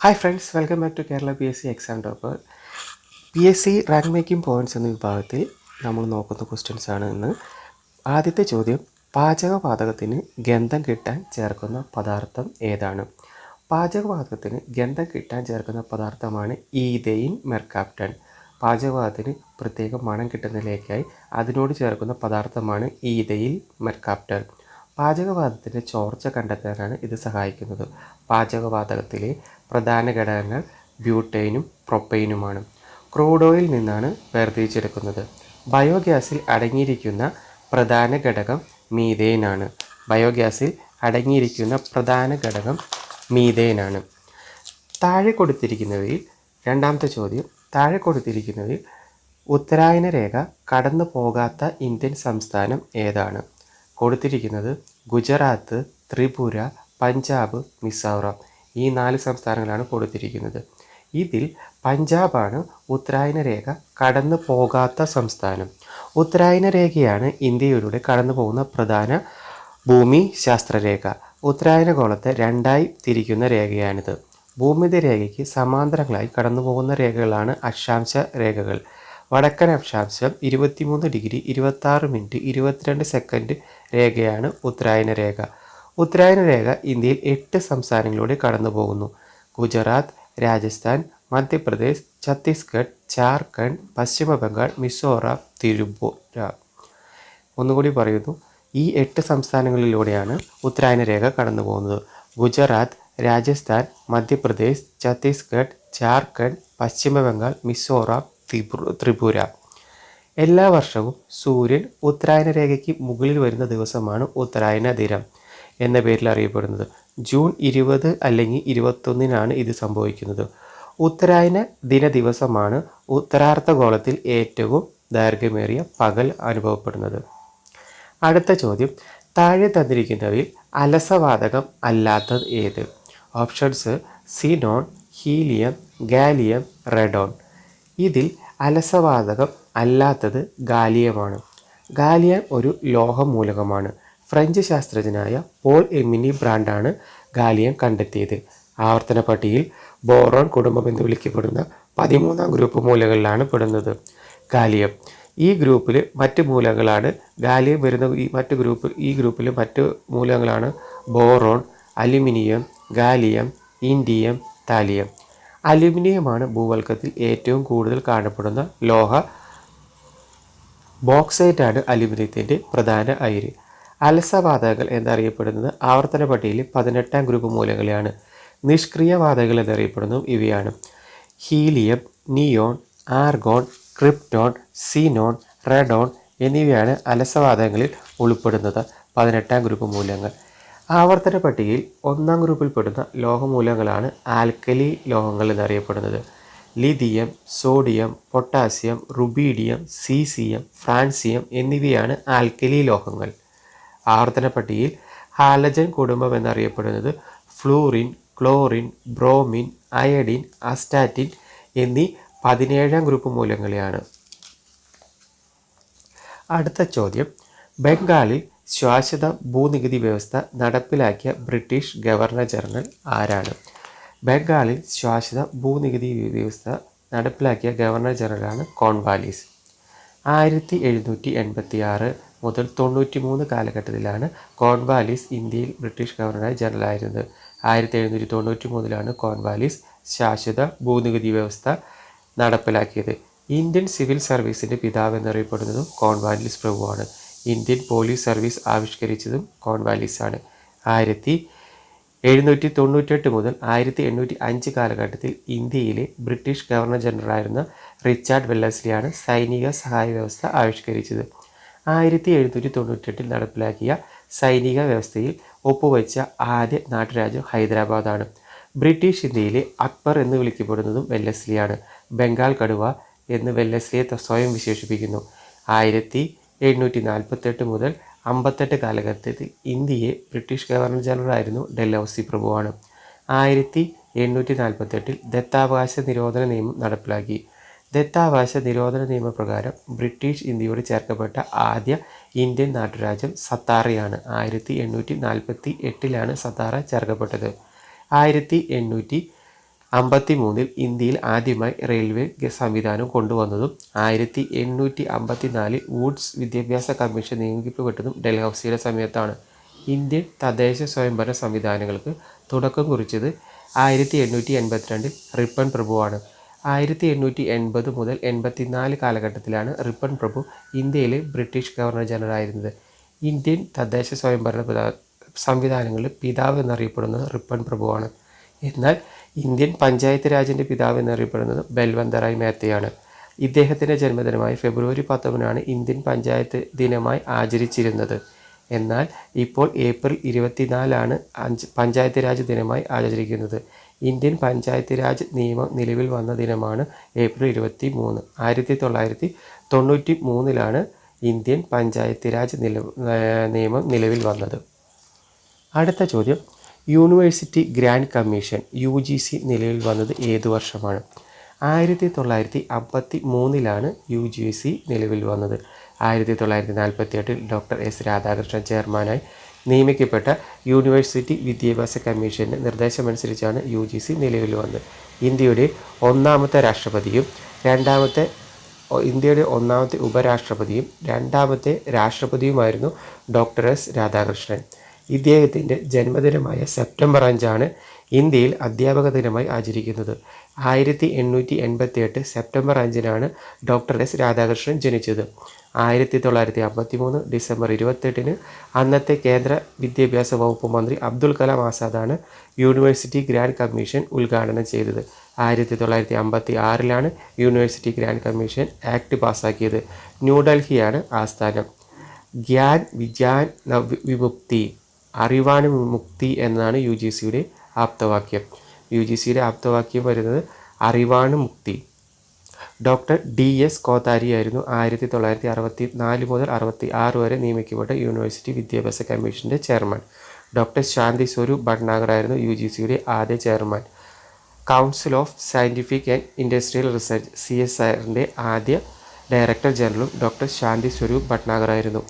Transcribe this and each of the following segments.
Hi friends welcome back to Kerala P S C exam topper P S C rank making points എന്ന വിഭാഗത്തിൽ നമ്മൾ നോക്കുന്ന questions ആണ് ഇന്ന്. ആദ്യത്തെ ചോദ്യം പാചകവാതകത്തിന് ഗന്ധം കിട്ടാൻ ചേർക്കുന്ന പദാർത്ഥം ഏതാണ്? പാചകവാതകത്തിന് ഗന്ധം കിട്ടാൻ ചേർക്കുന്ന പദാർത്ഥമാണ് ഈതെയിൻ മെർക്കാപ്റ്റൻ പാചകവാതകത്തിന് പ്രത്യേകം മണം കിട്ടുന്നതിലേക്കായി അതിനോട് ചേർക്കുന്ന പദാർത്ഥമാണ് ഈതയിൽ മെർക്കാപ്റ്റൻ പാചകവാതകത്തിന്റെ ചോർച്ച കണ്ടെത്താനാണ് ഇത് സഹായിക്കുന്നത്. പാചകവാതകത്തിലെ പ്രധാന ഘടകങ്ങൾ ബ്യൂട്ടൈനും പ്രൊപ്പൈനുമാണ്. ക്രൂഡ് ഓയിൽ നിന്നാണ് വേർതിരിച്ചെടുക്കുന്നത്. ബയോഗ്യാസിൽ അടങ്ങിയിരിക്കുന്ന പ്രധാന ഘടകം മീതേനാണ് ബയോഗ്യാസിൽ അടങ്ങിയിരിക്കുന്ന പ്രധാന ഘടകം മീതേനാണ് താഴെ കൊടുത്തിരിക്കുന്നവയിൽ രണ്ടാമത്തെ ചോദ്യം താഴെ കൊടുത്തിരിക്കുന്നവയിൽ ഉത്തരായന രേഖ കടന്നു പോകാത്ത ഇന്ത്യൻ സംസ്ഥാനം ഏതാണ്? കൊടുത്തിരിക്കുന്നത് ഗുജറാത്ത് ത്രിപുര പഞ്ചാബ് മിസോറാം. ഈ നാല് സംസ്ഥാനങ്ങളാണ് കൊടുത്തിരിക്കുന്നത്. ഇതിൽ പഞ്ചാബാണ് ഉത്തരായന രേഖ കടന്നു പോകാത്ത സംസ്ഥാനം. ഉത്തരായന രേഖയാണ് ഇന്ത്യയിലൂടെ കടന്നു പോകുന്ന പ്രധാന ഭൂമി ശാസ്ത്രരേഖ. ഉത്തരായന ഗോളത്തെ രണ്ടായി തിരിക്കുന്ന രേഖയാണിത്. ഭൂമിത രേഖയ്ക്ക് സമാന്തരങ്ങളായി കടന്നു പോകുന്ന രേഖകളാണ് അക്ഷാംശ രേഖകൾ. വടക്കൻ അക്ഷാംശം ഇരുപത്തിമൂന്ന് ഡിഗ്രി ഇരുപത്താറ് മിനിറ്റ് ഇരുപത്തിരണ്ട് സെക്കൻഡ് രേഖയാണ് ഉത്തരായന രേഖ. ഉത്തരായന രേഖ ഇന്ത്യയിൽ എട്ട് സംസ്ഥാനങ്ങളിലൂടെ കടന്നു പോകുന്നു ഗുജറാത്ത് രാജസ്ഥാൻ മധ്യപ്രദേശ് ഛത്തീസ്ഗഡ് ജാർഖണ്ഡ് പശ്ചിമ ബംഗാൾ മിസോറാം തിരുപുര. ഒന്നുകൂടി പറയുന്നു. ഈ എട്ട് സംസ്ഥാനങ്ങളിലൂടെയാണ് ഉത്തരായന രേഖ കടന്നു പോകുന്നത് ഗുജറാത്ത് രാജസ്ഥാൻ മധ്യപ്രദേശ് ഛത്തീസ്ഗഡ് ജാർഖണ്ഡ് പശ്ചിമ ബംഗാൾ മിസോറാം ത്രിപുര. എല്ലാ വർഷവും സൂര്യൻ ഉത്തരായന രേഖയ്ക്ക് മുകളിൽ വരുന്ന ദിവസമാണ് ഉത്തരായന ദിനം. എന്ന പേരിൽ അറിയപ്പെടുന്നത്. ജൂൺ ഇരുപത് അല്ലെങ്കിൽ ഇരുപത്തൊന്നിനാണ് ഇത് സംഭവിക്കുന്നത്. ഉത്തരായന ദിന ദിവസമാണ് ഉത്തരാർദ്ധഗോളത്തിൽ ഏറ്റവും ദൈർഘ്യമേറിയ പകൽ അനുഭവപ്പെടുന്നത്. അടുത്ത ചോദ്യം. താഴെ തന്നിരിക്കുന്നവയിൽ അലസവാതകം അല്ലാത്തത് ഏത്? Options xenon helium gallium radon ഇതിൽ അലസവാതകം അല്ലാത്തത് ഗാലിയമാണ്. ഗാലിയം ഒരു ലോഹമൂലകമാണ്. ഫ്രഞ്ച് ശാസ്ത്രജ്ഞനായ പോൾ എമിനി ബ്രാൻഡാണ് ഗാലിയം കണ്ടെത്തിയത്. ആവർത്തന പട്ടിയിൽ ബോറോൺ കുടുംബം എന്ന് വിളിക്കപ്പെടുന്ന പതിമൂന്നാം ഗ്രൂപ്പ് മൂലകളിലാണ് പെടുന്നത്. ഗാലിയം. ഈ ഗ്രൂപ്പിൽ മറ്റ് മൂലകളാണ് ഗാലിയം വരുന്ന ഈ മറ്റ് ഗ്രൂപ്പ് ഈ ഗ്രൂപ്പിൽ മറ്റ് മൂലകളാണ് boron aluminium gallium indium thallium. അലുമിനിയമാണ് ഭൂവൽക്കത്തിൽ ഏറ്റവും കൂടുതൽ കാണപ്പെടുന്ന ലോഹ ബോക്സൈറ്റാണ് അലുമിനിയത്തിന്റെ പ്രധാന അയിര്. അലസവാതകങ്ങൾ എന്നറിയപ്പെടുന്നത് ആവർത്തന പട്ടികയിൽ പതിനെട്ടാം ഗ്രൂപ്പ് മൂലകളെയാണ് നിഷ്ക്രിയ വാതകൾ എന്നറിയപ്പെടുന്നതും ഇവയാണ്. Helium neon argon krypton xenon radon എന്നിവയാണ് അലസവാതകങ്ങളിൽ ഉൾപ്പെടുന്നത് പതിനെട്ടാം ഗ്രൂപ്പ് മൂലങ്ങൾ. ആവർത്തന പട്ടികയിൽ ഒന്നാം ഗ്രൂപ്പിൽപ്പെടുന്ന ലോഹമൂലങ്ങളാണ് ആൽക്കലി ലോഹങ്ങൾ എന്നറിയപ്പെടുന്നത്. Lithium sodium potassium rubidium caesium francium എന്നിവയാണ് ആൽക്കലി ലോഹങ്ങൾ. ആവർത്തന പട്ടികയിൽ ഹാലജൻ കുടുംബം എന്നറിയപ്പെടുന്നത് fluorine chlorine bromine iodine astatine എന്നീ പതിനേഴാം ഗ്രൂപ്പ് മൂലങ്ങളെയാണ്. അടുത്ത ചോദ്യം. ബംഗാളിൽ ശാശ്വത ഭൂനികുതി വ്യവസ്ഥ നടപ്പിലാക്കിയ ബ്രിട്ടീഷ് ഗവർണർ ജനറൽ ആരാണ്? ബംഗാളിൽ ശാശ്വത ഭൂനികുതി വ്യവസ്ഥ നടപ്പിലാക്കിയ ഗവർണർ ജനറലാണ് കോൺവാലിസ്. ആയിരത്തി എഴുന്നൂറ്റി എൺപത്തി ആറ് മുതൽ തൊണ്ണൂറ്റി മൂന്ന് കാലഘട്ടത്തിലാണ് കോൺവാലിസ് ഇന്ത്യയിൽ ബ്രിട്ടീഷ് ഗവർണർ ജനറൽ ആയിരുന്നത് ആയിരത്തി എഴുന്നൂറ്റി തൊണ്ണൂറ്റി മൂന്നിലാണ് കോൺവാലിസ് ശാശ്വത ഭൂനികുതി വ്യവസ്ഥ നടപ്പിലാക്കിയത്. ഇന്ത്യൻ സിവിൽ സർവീസിന്റെ പിതാവ് എന്നറിയപ്പെടുന്നതും കോൺവാലിസ് പ്രഭുവാണ്. ഇന്ത്യൻ പോലീസ് സർവീസ് ആവിഷ്കരിച്ചതും കോൺവാലിസ് ആണ് ആയിരത്തി എഴുന്നൂറ്റി തൊണ്ണൂറ്റെട്ട് മുതൽ ആയിരത്തി എണ്ണൂറ്റി അഞ്ച് കാലഘട്ടത്തിൽ ഇന്ത്യയിലെ ബ്രിട്ടീഷ് ഗവർണർ ജനറലായിരുന്ന റിച്ചാർഡ് വെല്ലസ്ലിയാണ് സൈനിക സഹായ വ്യവസ്ഥ ആവിഷ്കരിച്ചത്. ആയിരത്തി എഴുന്നൂറ്റി തൊണ്ണൂറ്റെട്ടിൽ നടപ്പിലാക്കിയ സൈനിക വ്യവസ്ഥയിൽ ഒപ്പുവെച്ച ആദ്യ നാട്ടുരാജ്യം ഹൈദരാബാദാണ്. ബ്രിട്ടീഷ് ഇന്ത്യയിലെ അക്ബർ എന്ന് വിളിക്കപ്പെടുന്നതും വെല്ലസ്ലിയാണ് ബംഗാൾ കടുവ എന്ന് വെല്ലസ്ലിയെ സ്വയം വിശേഷിപ്പിക്കുന്നു. ആയിരത്തി എണ്ണൂറ്റി നാൽപ്പത്തെട്ട് മുതൽ അമ്പത്തെട്ട് കാലഘട്ടത്തിൽ ഇന്ത്യയെ ബ്രിട്ടീഷ് ഗവർണർ ജനറൽ ആയിരുന്നു ഡെൽഹൌസി പ്രഭുവാണ്. ആയിരത്തി എണ്ണൂറ്റി നാൽപ്പത്തെട്ടിൽ ദത്താവകാശ നിരോധന നിയമം നടപ്പിലാക്കി. ദത്താവകാശ നിരോധന നിയമപ്രകാരം ബ്രിട്ടീഷ് ഇന്ത്യയോട് ചേർക്കപ്പെട്ട ആദ്യ ഇന്ത്യൻ നാട്ടുരാജ്യം സത്താറയാണ്. ആയിരത്തി എണ്ണൂറ്റി നാൽപ്പത്തി എട്ടിലാണ് സത്താറ ചേർക്കപ്പെട്ടത്. ആയിരത്തി എണ്ണൂറ്റി അമ്പത്തി മൂന്നിൽ ഇന്ത്യയിൽ ആദ്യമായി റെയിൽവേ സംവിധാനം കൊണ്ടുവന്നതും ആയിരത്തി എണ്ണൂറ്റി അമ്പത്തി നാലിൽ വുഡ്സ് വിദ്യാഭ്യാസ കമ്മീഷൻ നിയോഗിക്കപ്പെട്ടതും ഡൽഹൌസിയുടെ സമയത്താണ്. ഇന്ത്യൻ തദ്ദേശ സ്വയംഭരണ സംവിധാനങ്ങൾക്ക് തുടക്കം കുറിച്ചത് ആയിരത്തി എണ്ണൂറ്റി എൺപത്തിരണ്ടിൽ റിപ്പൺ പ്രഭുവാണ്. ആയിരത്തി എണ്ണൂറ്റി എൺപത് മുതൽ എൺപത്തിനാല് കാലഘട്ടത്തിലാണ് റിപ്പൺ പ്രഭു ഇന്ത്യയിലെ ബ്രിട്ടീഷ് ഗവർണർ ജനറൽ ആയിരുന്നത്. ഇന്ത്യൻ തദ്ദേശ സ്വയംഭരണ സംവിധാനങ്ങളിൽ പിതാവ് എന്നറിയപ്പെടുന്നത് റിപ്പൺ പ്രഭുവാണ്. എന്നാൽ ഇന്ത്യൻ പഞ്ചായത്ത് രാജിന്റെ പിതാവ് എന്നറിയപ്പെടുന്നത് ബൽവന്തറായ് മേത്തയാണ്. ഇദ്ദേഹത്തിന്റെ ജന്മദിനമായി ഫെബ്രുവരി പത്തൊമ്പതിനാണ് ഇന്ത്യൻ പഞ്ചായത്ത് ദിനമായി ആചരിച്ചിരുന്നത്. എന്നാൽ ഇപ്പോൾ ഏപ്രിൽ ഇരുപത്തിനാലാണ് അഞ്ച് പഞ്ചായത്ത് രാജ് ദിനമായി ആചരിക്കുന്നത്. ഇന്ത്യൻ പഞ്ചായത്ത് രാജ് നിയമം നിലവിൽ വന്ന ദിനമാണ് ഏപ്രിൽ ഇരുപത്തി മൂന്ന് ആയിരത്തി തൊള്ളായിരത്തി തൊണ്ണൂറ്റി മൂന്നിലാണ് ഇന്ത്യൻ പഞ്ചായത്ത് രാജ് നില നിയമം നിലവിൽ വന്നത്. അടുത്ത ചോദ്യം. University grant commission U G C നിലവിൽ വന്നത് ഏത് വർഷമാണ്? ആയിരത്തി തൊള്ളായിരത്തി അമ്പത്തി മൂന്നിലാണ് യു ജി സി നിലവിൽ വന്നത്. ആയിരത്തി തൊള്ളായിരത്തി നാൽപ്പത്തി എട്ടിൽ ഡോക്ടർ എസ് രാധാകൃഷ്ണൻ ചെയർമാനായി നിയമിക്കപ്പെട്ട യൂണിവേഴ്സിറ്റി വിദ്യാഭ്യാസ കമ്മീഷന്റെ നിർദ്ദേശമനുസരിച്ചാണ് യു ജി സി നിലവിൽ വന്നത്. ഇന്ത്യയുടെ ഒന്നാമത്തെ രാഷ്ട്രപതിയും രണ്ടാമത്തെ ഇന്ത്യയുടെ ഒന്നാമത്തെ ഉപരാഷ്ട്രപതിയും രണ്ടാമത്തെ രാഷ്ട്രപതിയുമായിരുന്നു ഡോക്ടർ എസ് രാധാകൃഷ്ണൻ. ഇദ്ദേഹത്തിന്റെ ജന്മദിനമായ സെപ്റ്റംബർ അഞ്ചാണ് ഇന്ത്യയിൽ അധ്യാപക ദിനമായി ആചരിക്കുന്നത്. ആയിരത്തി എണ്ണൂറ്റി എൺപത്തി എട്ട് സെപ്റ്റംബർ അഞ്ചിനാണ് ഡോക്ടർ എസ് രാധാകൃഷ്ണൻ ജനിച്ചത്. ആയിരത്തി തൊള്ളായിരത്തി അമ്പത്തി മൂന്ന് ഡിസംബർ ഇരുപത്തെട്ടിന് അന്നത്തെ കേന്ദ്ര വിദ്യാഭ്യാസ വകുപ്പ് മന്ത്രി അബ്ദുൽ കലാം ആസാദാണ് യൂണിവേഴ്സിറ്റി ഗ്രാൻഡ് കമ്മീഷൻ ഉദ്ഘാടനം ചെയ്തത്. ആയിരത്തി തൊള്ളായിരത്തി അമ്പത്തി ആറിലാണ് യൂണിവേഴ്സിറ്റി ഗ്രാൻഡ് കമ്മീഷൻ ആക്ട് പാസ്സാക്കിയത് ന്യൂഡൽഹിയാണ് ആസ്ഥാനം. ഗ്യാൻ വിജ്ഞാൻ വിമുക്തി അറിവാണ് വിമുക്തി എന്നാണ് യു ജി സിയുടെ ആപ്തവാക്യം. യു ജി സിയുടെ ആപ്തവാക്യം വരുന്നത് അറിവാണ് മുക്തി. ഡോക്ടർ ഡി എസ് കോത്താരിയായിരുന്നു ആയിരത്തി തൊള്ളായിരത്തി അറുപത്തി നാല് മുതൽ അറുപത്തി ആറ് വരെ നിയമിക്കപ്പെട്ട യൂണിവേഴ്സിറ്റി വിദ്യാഭ്യാസ കമ്മീഷന്റെ ചെയർമാൻ. ഡോക്ടർ ശാന്തി സ്വരൂപ് ഭട്നാഗർ ആയിരുന്നു യു ജി സിയുടെ ആദ്യ chairman. Council of scientific and industrial research C S ആറിന്റെ ആദ്യ ഡയറക്ടർ ജനറലും ഡോക്ടർ ശാന്തി സ്വരൂപ് ഭട്നാഗർ ആയിരുന്നു.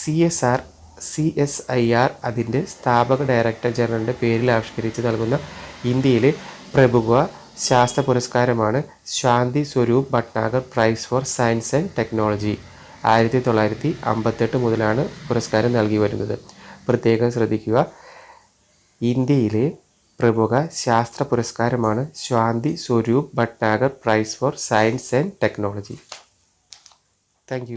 C S R C S I R അതിന്റെ സ്ഥാപക ഡയറക്ടർ ജനറലിന്റെ പേരിൽ ആവിഷ്കരിച്ച് നൽകുന്ന ഇന്ത്യയിലെ പ്രമുഖ ശാസ്ത്ര പുരസ്കാരമാണ് Shanti Swarup Bhatnagar prize for science and technology. ആയിരത്തി തൊള്ളായിരത്തി അമ്പത്തെട്ട് മുതലാണ് പുരസ്കാരം നൽകി വരുന്നത്. പ്രത്യേകം ശ്രദ്ധിക്കുക ഇന്ത്യയിലെ പ്രമുഖ ശാസ്ത്ര പുരസ്കാരമാണ് Shanti Swarup Bhatnagar prize for science and technology. Thank